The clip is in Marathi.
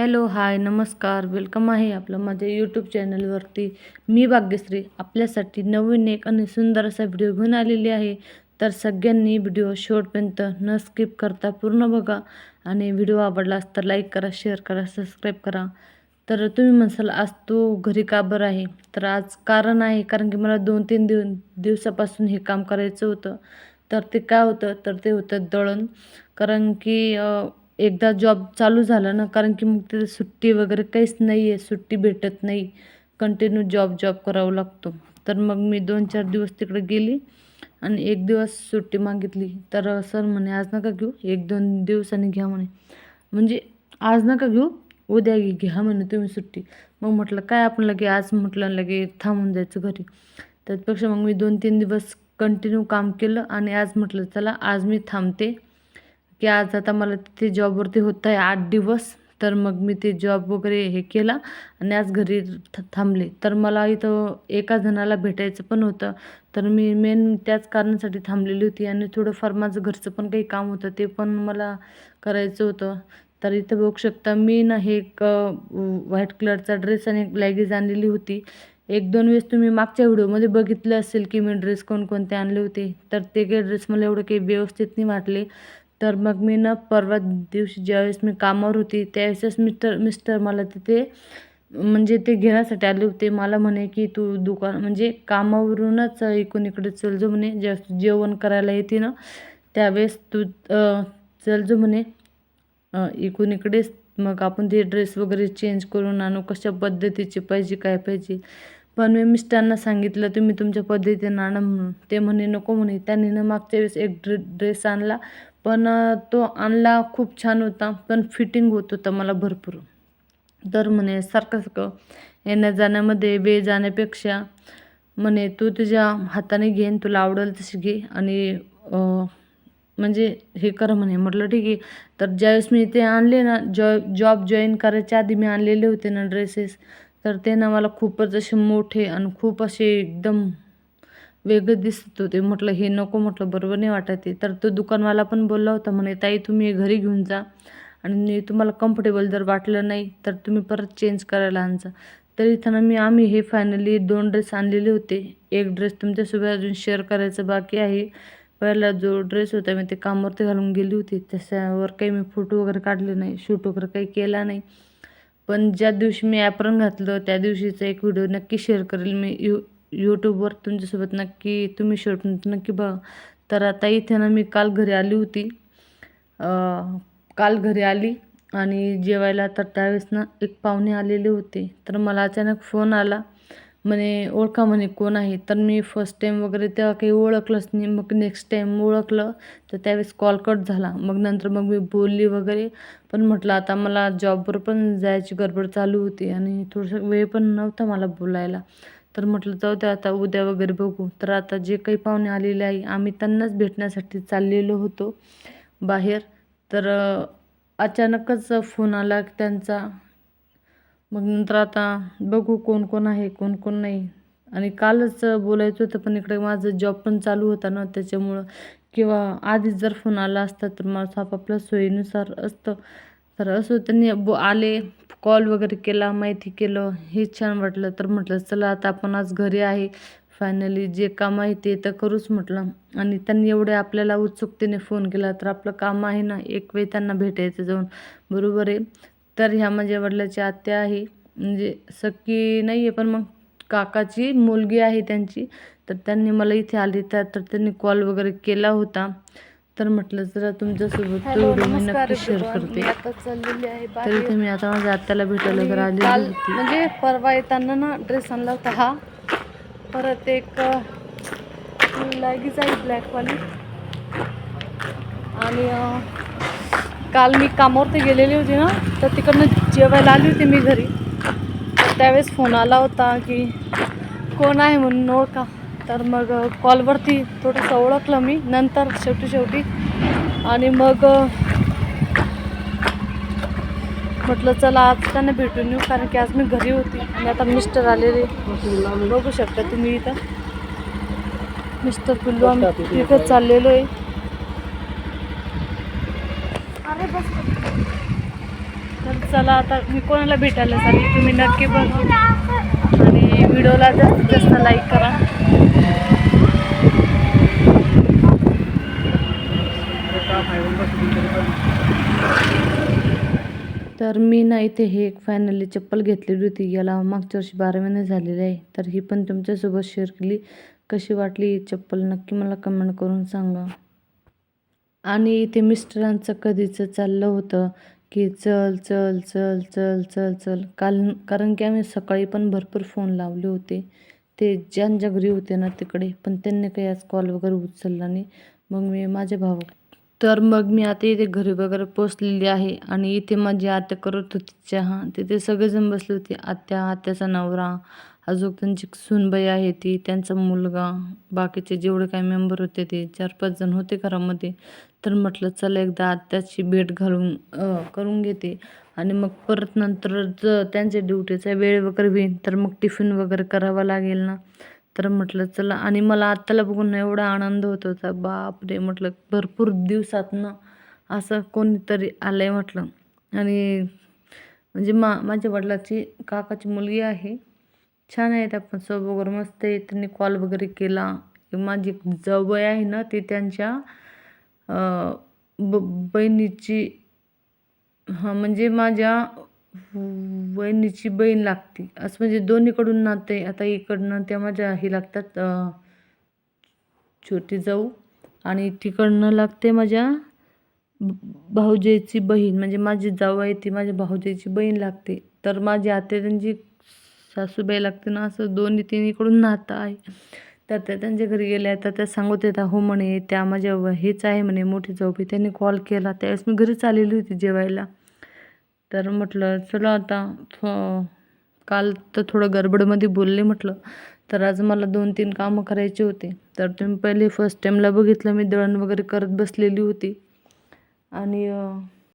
हॅलो हाय नमस्कार. वेलकम आहे आपलं माझ्या यूट्यूब चॅनलवरती. मी भाग्यश्री. आपल्यासाठी नवीन एक आणि सुंदर असा व्हिडिओ घेऊन आलेली आहे. तर सगळ्यांनी व्हिडिओ शेवटपर्यंत न स्किप करता पूर्ण बघा. आणि व्हिडिओ आवडलास तर लाईक करा शेअर करा सबस्क्राईब करा. तर तुम्ही म्हणसाल आज तो घरी का बरं आहे? तर आज कारण आहे कारण की मला दोन तीन दिव दिवसापासून हे काम करायचं होतं. तर ते काय होतं? तर ते होतं दळण. कारण की एकदा जॉब चालू झाला ना कारण की मग तिथे सुट्टी वगैरे काहीच नाही आहे सुट्टी भेटत नाही. कंटिन्यू जॉब जॉब करावा लागतो. तर मग मी दोन चार दिवस तिकडे गेली आणि एक दिवस सुट्टी मागितली. तर सर म्हणे आज नका घेऊ एक दोन दिवसांनी घ्या म्हणे. म्हणजे आज नका घेऊ उद्या घे घ्या म्हणे तुम्ही सुट्टी. मग म्हटलं काय आपण लगे आज म्हटलं लगे थांबून जायचं घरी. त्याचपेक्षा मग मी दोन तीन दिवस कंटिन्यू काम केलं आणि आज म्हटलं चला आज मी थांबते. की आज आता मला तिथे जॉबवरती होत आहे आठ दिवस तर मग मी ते जॉब वगैरे हे केला आणि आज घरी थ थांबले. तर मला इथं एका जणाला भेटायचं पण होतं तर मी मेन त्याच कारणासाठी थांबलेली होती आणि थोडंफार माझं घरचं पण काही काम होतं ते पण मला करायचं होतं. तर इथं बघू शकता मी ना हे एक व्हाईट कलरचा ड्रेस आणि एक लॅगेज आणलेली होती. एक दोन वेळेस तुम्ही मागच्या व्हिडिओमध्ये बघितलं असेल की मी ड्रेस कोणकोणते आणले होते तर ते काही ड्रेस मला एवढं काही व्यवस्थित नाही वाटले. तर मग मी ना परवा दिवशी ज्यावेळेस मी कामावर होती त्यावेळेसच मिस्टर मिस्टर मला तिथे म्हणजे ते घेण्यासाठी आले होते. मला म्हणे की तू दुकान म्हणजे कामावरूनच इकडून इकडे चल जो म्हणे. ज्यावेळेस जेवण करायला येते ना त्यावेळेस तू चल जो म्हणे. अ, इकडून इकडेच मग आपण ते ड्रेस वगैरे चेंज करून आणू कशा पद्धतीचे पाहिजे काय पाहिजे. पण मी मिस्टरांना सांगितलं तुम्ही तुमच्या पद्धतीनं आणा म्हणून. ते म्हणे नको म्हणे. त्यांनी ना मागच्या वेळेस एक ड्रे ड्रेस आणला. पण तो आणला खूप छान होता पण फिटिंग होत होता मला भरपूर. तर म्हणे सारखं सारखं येण्या जाण्यामध्ये वेळ जाण्यापेक्षा म्हणे तू तुझ्या हाताने घे तुला आवडेल तशी घे आणि म्हणजे हे कर म्हणे. म्हटलं ठीक आहे. तर ज्यावेळेस मी ते आणले ना जॉ जॉब जॉईन करायच्या आधी मी आणलेले होते ना ड्रेसेस तर ते ना मला खूपच असे मोठे आणि खूप असे एकदम वेगळं दिसत होते. म्हटलं हे नको म्हटलं बरोबर नाही वाटत आहे. तर तो दुकानवाला पण बोलला होता म्हणे ताई तुम्ही घरी घेऊन जा आणि तुम्हाला कम्फर्टेबल जर वाटलं नाही तर तुम्ही परत चेंज करायला आणजा तर इथं मी आम्ही हे फायनली दोन ड्रेस आणलेले होते. एक ड्रेस तुमच्यासोबत अजून शेअर करायचं बाकी आहे. पहिला जो ड्रेस होता मी ते कामावरती घालून गेली होती. त्याच्यावर काही मी फोटो वगैरे काढले नाही शूट वगैरे काही केला नाही. पण ज्या दिवशी मी ॲप्रन घातलं त्या दिवशीचा एक व्हिडिओ नक्की शेअर करेल. मी यू यूट्यूबवर तुमच्यासोबत नक्की तुम्ही शेवट नक्की बघा. तर आता इथे ना मी काल घरी आली होती. काल घरी आली आणि जेवायला तर त्यावेळेस ना एक पाहुणे आलेले होते. तर मला अचानक फोन आला. म्हणे ओळखा म्हणे कोण आहे? तर मी फर्स्ट टाईम वगैरे तेव्हा काही ओळखलंच नाही. मग नेक्स्ट टाईम ओळखलं तर त्यावेळेस कॉल कट झाला. मग नंतर मग मी बोलली वगैरे. पण म्हटलं आता मला जॉबवर पण जायची गडबड चालू होती आणि थोडंसं वेळ पण नव्हता मला बोलायला. तर म्हटलं जाऊ दे आता उद्या वगैरे बघू. तर आता जे काही पाहुणे आलेले आहे आम्ही त्यांनाच भेटण्यासाठी चाललेलो होतो बाहेर. तर अचानकच फोन आला त्यांचा. मग नंतर आता बघू कोण कोण आहे कोण कोण नाही. आणि कालच बोलायचं होतं पण इकडे माझं जॉब पण चालू होता ना त्याच्यामुळं. किंवा आधीच जर फोन आला असता तर माझं आपापल्या सोयीनुसार असतं. तर असं त्यांनी बो आले कॉल वगैरे केला माहिती केलं. हे छान वाटलं. तर म्हटलं चला आता आपण आज घरी आहे. फायनली जे काम आहे ते तर करूच म्हटलं. आणि त्यांनी एवढे आपल्याला उत्सुकतेने फोन केला. तर आपलं काम आहे ना एक वेळ त्यांना भेटायचं जाऊन. बरोबर आहे? तर ह्या माझ्या वडिलाची आत्या आहे. म्हणजे सख्खी नाही आहे पण मग काकाची मुलगी आहे त्यांची. तर त्यांनी मला इथे आली. तर तर त्यांनी कॉल वगैरे केला होता. तर म्हटलं जरा तुमच्यासोबत तो व्हिडिओ मी नक्की शेअर करते. आता चाललेली आहे तर मी आता माझ्या आत्याला भेटायला तर काल होती. म्हणजे परवा येताना ना ड्रेस आणला होता हा. परत एक लॅगीज आहे ब्लॅकवाली आणि काल मी कामावरती गेलेली होती ना तर तिकडनं जेवायला आली होती मी घरी. त्यावेळेस फोन आला होता की कोण आहे म्हणून ओळखा. तर मग कॉलवरती थोडंसं ओळखलं मी. नंतर शेवटी शेवटी. आणि मग म्हटलं चला आज त्यांना भेटून येऊ कारण की आज मी घरी होती. आणि आता मिस्टर आलेले. बघू शकता तुम्ही इथं. मिस्टर पिल्लू आम्ही इथं चाललेलो आहे. अरे बस. तर चला आता मी कोणाला भेटायला चालली तुम्ही नक्की बघा. आणि व्हिडिओला जास्तीत जास्त लाईक करा. तर मी ना इथे हे एक फायनली चप्पल घेतलेली होती. याला मागच्या वर्षी बारा महिने झालेले आहे. तर ही पण तुमच्यासोबत शेअर केली. कशी वाटली ही चप्पल? नक्की मला कमेंट करून सांगा. आणि इथे मिस्टरांचं कधीचं चाललं होतं की चल चल चल चल चल चल. काल कारण की आम्ही सकाळी पण भरपूर फोन लावले होते. ते ज्यांच्या घरी होते ना तिकडे. पण त्यांनी काही आज कॉल वगैरे उचलला नाही. मग मी माझे भावा तर मग मी आता इथे घरी वगैरे पोचलेली आहे आणि इथे माझी आत्या करत होती चहा. तिथे सगळेजण बसले होते. आत्या आत्याचा नवरा अजून त्यांची सुनबाई आहे ती त्यांचा मुलगा बाकीचे जेवढे काही मेंबर होते ते चार पाच जण होते घरामध्ये. तर म्हटलं चला एकदा आत्याची भेट घालून करून घेते. आणि मग परत नंतर जर त्यांच्या ड्युटीचा वेळ वगैरे होईल तर मग टिफिन वगैरे करावा लागेल ना. तर म्हटलं चला. आणि मला आत्ताला बघून एवढा आनंद होत होता. बापरे म्हटलं भरपूर दिवसातनं असं कोणीतरी आलं आहे म्हटलं. आणि म्हणजे मा माझ्या वडिलाची काकाची मुलगी आहे. छान आहे त्या पण वगैरे मस्त आहे. त्यांनी कॉल वगैरे केला. माझी जवळ आहे ना ती त्यांच्या ब बहिणीची हां म्हणजे माझ्या वहिनीची बहीण लागते. असं म्हणजे दोन्हीकडून नाते आता इकडनं त्या माझ्या ही लागतात छोटी जाऊ आणि तिकडनं लागते माझ्या भाऊजेची बहीण. म्हणजे माझी जाऊ आहे ती माझ्या भाऊजेची बहीण लागते. तर माझी आते त्यांची सासूबाई लागते ना असं दोन्ही तिन्हीकडून नातं आहे. तर त्या त्यांच्या घरी गेल्या तर त्या सांगत येतात हो म्हणे त्या माझ्या व- हेच आहे म्हणे मोठी जाऊबाई त्यांनी कॉल केला. त्यावेळेस मी घरीच आलेली होती जेवायला. तर म्हटलं चला आता थो काल तर थोडं गडबडमध्ये बोलले म्हटलं तर आज मला दोन तीन कामं करायचे होते. तर तुम्ही पहिले फर्स्ट टाईमला बघितलं मी दळण वगैरे करत बसलेली होती. आणि